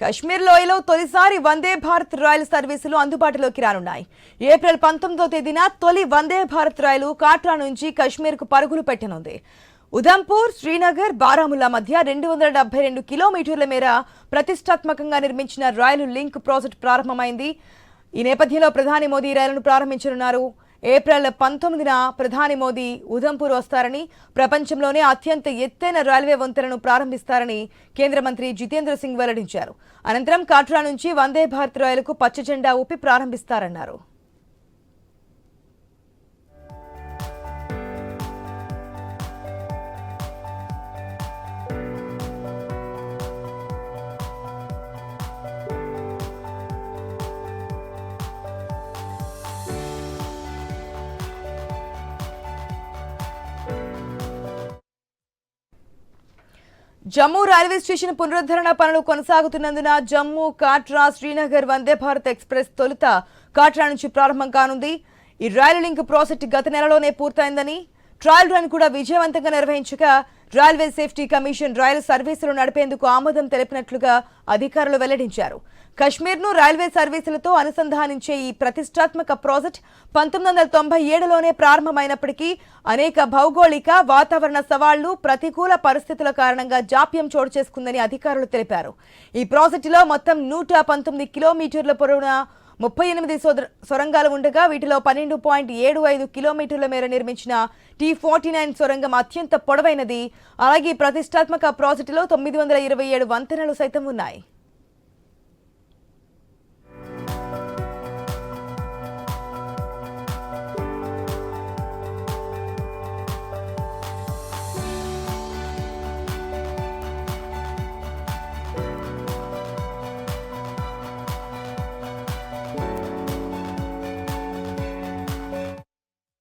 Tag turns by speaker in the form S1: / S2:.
S1: కశ్మీర్ లోయలో తొలిసారి వందే భారత్ రైలు సర్వీసులు అందుబాటులోకి రానున్నాయి. ఏప్రిల్ పంతొమ్మిదో తేదీన తొలి వందే భారత్ రైలు కాట్రా నుంచి కశ్మీర్కు పరుగులు పెట్టనుంది. ఉధంపూర్ శ్రీనగర్ బారాముల్లా మధ్య రెండు వందల డెబ్బై రెండు కిలోమీటర్ల మేర ప్రతిష్టాత్మకంగా నిర్మించిన రైలు లింక్ ప్రాజెక్టు ప్రారంభమైంది. ఈ నేపథ్యంలో ప్రధాని మోదీ రైలును ప్రారంభించనున్నారు. ఏప్రిల్ పంతొమ్మిదిన ప్రధాని మోదీ ఉధంపూర్ వస్తారని ప్రపంచంలోనే అత్యంత ఎత్తైన రైల్వే వంతెనను ప్రారంభిస్తారని కేంద్ర మంత్రి జితేంద్ర సింగ్ వెల్లడించారు. అనంతరం కాట్రా నుంచి వందే భారత్ రైలుకు పచ్చ జెండా ఊపి ప్రారంభిస్తారన్నారు. జమ్మూ రైల్వే స్టేషన్ పునరుద్ధరణ పనులు కొనసాగుతున్నందున జమ్మూ కాట్రా శ్రీనగర్ వందే భారత్ ఎక్స్ప్రెస్ తొలుత కాట్రా నుంచి ప్రారంభం కానుంది. ఈ రైలు లింక్ ప్రాజెక్టు గత నెలలోనే పూర్తయిందని ట్రయల్ రన్ కూడా విజయవంతంగా నిర్వహించగా రైల్వే సేఫ్టీ కమిషన్ రైలు సర్వీసులు నడిపేందుకు ఆమోదం తెలిపినట్లుగా అధికారులు వెల్లడించారు. కశ్మీర్ను రైల్వే సర్వీసులతో అనుసంధానించే ఈ ప్రతిష్టాత్మక ప్రాజెక్ట్ పంతొమ్మిది వందల తొంభై ఏడులోనే ప్రారంభమైనప్పటికీ అనేక భౌగోళిక వాతావరణ సవాళ్ళు ప్రతికూల పరిస్థితుల కారణంగా జాప్యం చోటు చేసుకుందని అధికారులు తెలిపారు. ఈ ప్రాజెక్టులో మొత్తం నూట పంతొమ్మిది కిలోమీటర్ల పొడవున ముప్పై ఎనిమిది సొద- సొరంగాలు ఉండగా వీటిలో పన్నెండు పాయింట్ ఏడు ఐదు కిలోమీటర్ల మేర నిర్మించిన టీ ఫార్టీ నైన్ సొరంగం అత్యంత పొడవైనది. అలాగే ఈ ప్రతిష్టాత్మక ప్రాజెక్టులో తొమ్మిది వందల ఇరవై ఏడు వంతెనలు సైతం ఉన్నాయి.